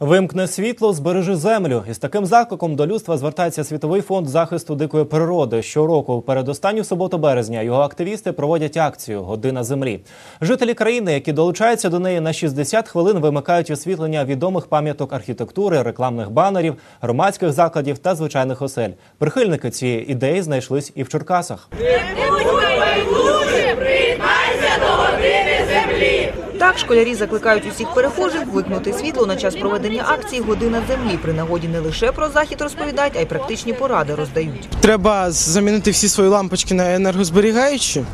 Вимкне світло, збережи землю. Із таким закликом до людства звертається Світовий фонд захисту дикої природи. Щороку, в передостанню суботу березня, його активісти проводять акцію Година землі. Жителі країни, які долучаються до неї на 60 хвилин, вимикають освітлення відомих пам'яток архітектури, рекламних банерів, громадських закладів та звичайних осель. Прихильники цієї ідеї знайшлись і в Черкасах. Так, школярі закликають усіх перехожих вимкнути світло на час проведення акції Година землі. При нагоді не лише про захід розповідають, а й практичні поради роздають. Треба замінити всі свої лампочки на енергозберігаючі,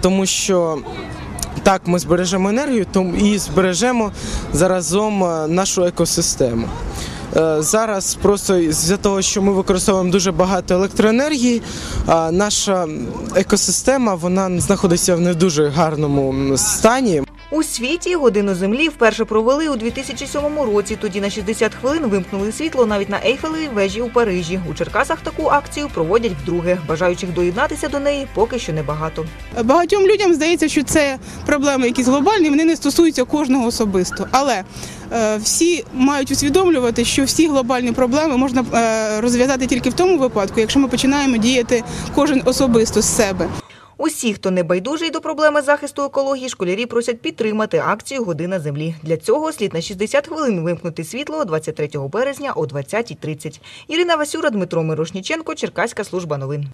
тому що так ми збережемо енергію і збережемо заразом нашу екосистему. Е, Зараз просто з-за того, що ми використовуємо дуже багато електроенергії, наша екосистема вона знаходиться в не дуже гарному стані. У світі годину землі вперше провели у 2007 році. Тоді на 60 хвилин вимкнули світло навіть на Ейфелевій вежі у Парижі. У Черкасах таку акцію проводять вдруге. Бажаючих доєднатися до неї поки що небагато. Багатьом людям здається, що це проблеми якісь глобальні, вони не стосуються кожного особисто. Але е, всі мають усвідомлювати, що всі глобальні проблеми можна е, розв'язати тільки в тому випадку, якщо ми починаємо діяти кожен особисто з себе. Усі, хто не байдужий до проблеми захисту екології, школярі просять підтримати акцію Година землі. Для цього слід на 60 хвилин вимкнути світло 23 березня о 20.30. Ірина Васюра, Дмитро Мирошніченко, Черкаська служба новин.